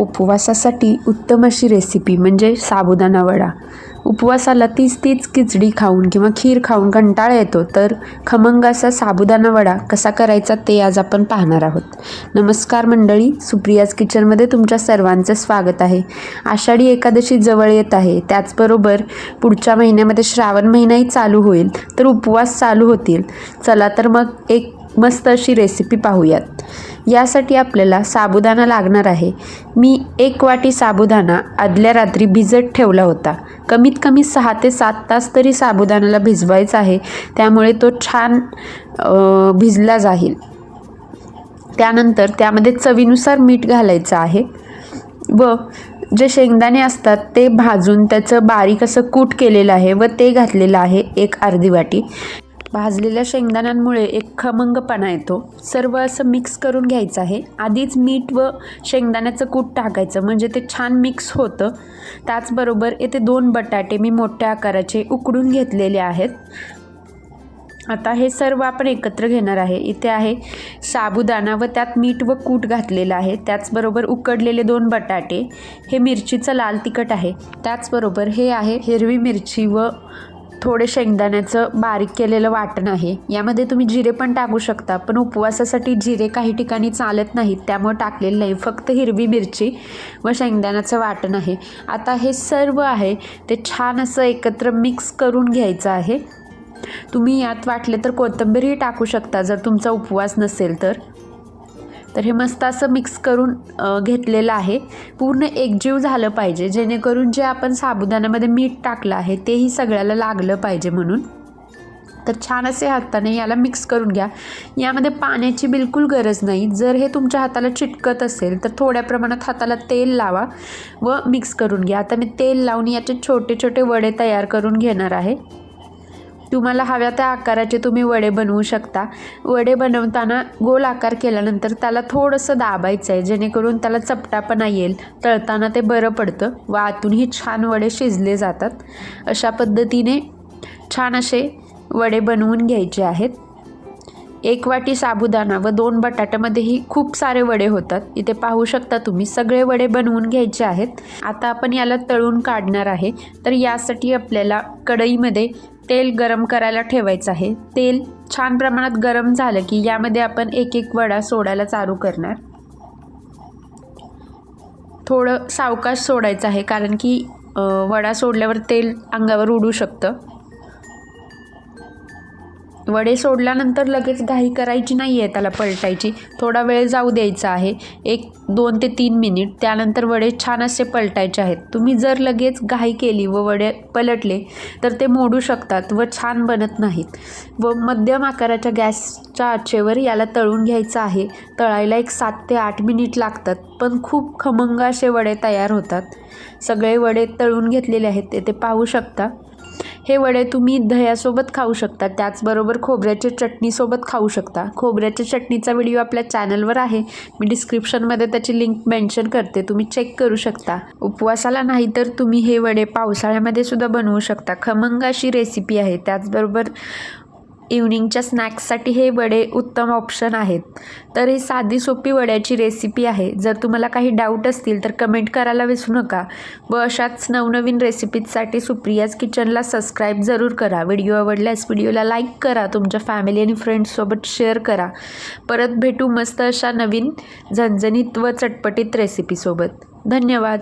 उपवासासाठी उत्तम अशी रेसिपी म्हणजे साबुदाणा वडा. उपवासाला तीच तीच खिचडी खाऊन किंवा खीर खाऊन कंटाळा येतो तर खमंग असा साबुदाणा वडा कसा करायचा ते आज आपण पाहणार आहोत. नमस्कार मंडळी सुप्रियाज किचनमध्ये तुमच्या सर्वांचं स्वागत आहे. आषाढी एकादशी जवळ येत आहे त्याचबरोबर पुढच्या महिन्यामध्ये श्रावण महिनाही चालू होईल तर उपवास चालू होतील. चला तर मग एक मस्त अशी रेसिपी पाहूयात. यासाठी आपल्याला साबुदाणा लागणार आहे. मी एक वाटी साबुदाणा आदल्या रात्री भिजत ठेवला होता. कमीत कमी सहा ते सात तास तरी साबुदाण्याला भिजवायचा आहे. त्यामुळे तो छान भिजला जाईल. त्यानंतर त्यामध्ये चवीनुसार मीठ घालायचं आहे व जे शेंगदाणे असतात ते भाजून त्याचं बारीक असं कूट केलेलं आहे व ते घातलेलं आहे एक अर्धी वाटी. भाजलेल्या शेंगदाण्यांमुळे एक खमंगपणा येतो. सर्व असं मिक्स करून घ्यायचं आहे. आधीच मीठ व शेंगदाण्याचं कूट टाकायचं. म्हणजे ते छान मिक्स होतं. त्याचबरोबर येथे दोन बटाटे मी मोठ्या आकाराचे उकडून घेतलेले आहेत. आता हे सर्व आपण एकत्र घेणार आहे. इथे आहे साबुदाणा व त्यात मीठ व कूट घातलेलं आहे. त्याचबरोबर उकडलेले दोन बटाटे. हे मिरचीचं लाल तिखट आहे. त्याचबरोबर हे आहे हिरवी मिरची व थोडे शेंगदाण्याचं बारीक केलेलं वाटण आहे. यामध्ये तुम्ही जिरे पण टाकू शकता पण उपवासासाठी जिरे काही ठिकाणी चालत नाहीत त्यामुळे टाकलेलं नाही. फक्त हिरवी मिरची व शेंगदाण्याचं वाटण आहे. आता हे सर्व आहे ते छान असं एकत्र मिक्स करून घ्यायचं आहे. तुम्ही यात वाटले तर कोथिंबीरही टाकू शकता जर तुमचा उपवास नसेल तर. तर हे मस्त असं मिक्स करून घेतलेलं आहे. पूर्ण एकजीव झालं पाहिजे जेणेकरून जे आपण साबुदाण्यामध्ये मीठ टाकलं आहे तेही सगळ्याला लागलं पाहिजे म्हणून. तर छान असे हाताने याला मिक्स करून घ्या. यामध्ये पाण्याची बिलकुल गरज नाही. जर हे तुमच्या हाताला चिटकत असेल तर थोड्या प्रमाणात हाताला तेल लावा व मिक्स करून घ्या. आता मी तेल लावून याचे छोटे छोटे वडे तयार करून घेणार आहे. तुम्हाला हव्या त्या आकाराचे तुम्ही वडे बनवू शकता. वडे बनवताना गोल आकार केल्यानंतर त्याला थोडंसं दाबायचं आहे जेणेकरून त्याला चपटापणा येईल. तळताना ते बरं पडतं व आतूनही छान वडे शिजले जातात. अशा पद्धतीने छान असे वडे बनवून घ्यायचे आहेत. एक वाटी साबुदाणा व दोन बटाट्यामध्येही खूप सारे वडे होतात. इथे पाहू शकता तुम्ही सगळे वडे बनवून घ्यायचे आहेत. आता आपण याला तळून काढणार आहे. तर यासाठी आपल्याला कढईमध्ये तेल गरम करायला ठेवायचं आहे. तेल छान प्रमाणात गरम झालं की यामध्ये आपण एक एक वडा सोडायला चालू करणार. थोडं सावकाश सोडायचं आहे कारण की वडा सोडल्यावर तेल अंगावर उडू शकतं. वडे सोडल्यानंतर लगेच घाई करायची नाही आहे त्याला पलटायची. थोडा वेळ जाऊ द्यायचा आहे. एक दोन ते तीन मिनिट. त्यानंतर वडे छान असे पलटायचे आहेत. तुम्ही जर लगेच घाई केली व वडे पलटले तर ते मोडू शकतात व छान बनत नाहीत. व मध्यम आकाराच्या गॅसच्या आचेवर याला तळून घ्यायचं आहे. तळायला एक सात ते आठ मिनिट लागतात पण खूप खमंग असे वडे तयार होतात. सगळे वडे तळून घेतलेले आहेत. ते ते पाहू शकता. हे वडे तुम्ही दह्यासोबत खाऊ शकता त्याचबरोबर खोबऱ्याच्या चटणीसोबत खाऊ शकता. खोबऱ्याच्या चटणीचा व्हिडिओ आपल्या चॅनलवर आहे. मी डिस्क्रिप्शनमध्ये त्याची लिंक मेन्शन करते तुम्ही चेक करू शकता. उपवासाला नाही तर तुम्ही हे वडे पावसाळ्यामध्ये सुद्धा बनवू शकता. खमंग अशी रेसिपी आहे. त्याचबरोबर इव्हनिंगच्या स्नॅक्ससाठी हे वडे उत्तम ऑप्शन आहेत. तर ही साधी सोपी वड्याची रेसिपी आहे. जर तुम्हाला काही डाऊट असतील तर कमेंट करायला विसरू नका. व अशाच नवनवीन रेसिपीजसाठी सुप्रियाज किचनला सबस्क्राईब जरूर करा. व्हिडिओ आवडल्यास व्हिडिओला लाईक करा. तुमच्या फॅमिली आणि फ्रेंड्ससोबत शेअर करा. परत भेटू मस्त अशा नवीन झणझणीत व चटपटीत रेसिपीसोबत धन्यवाद.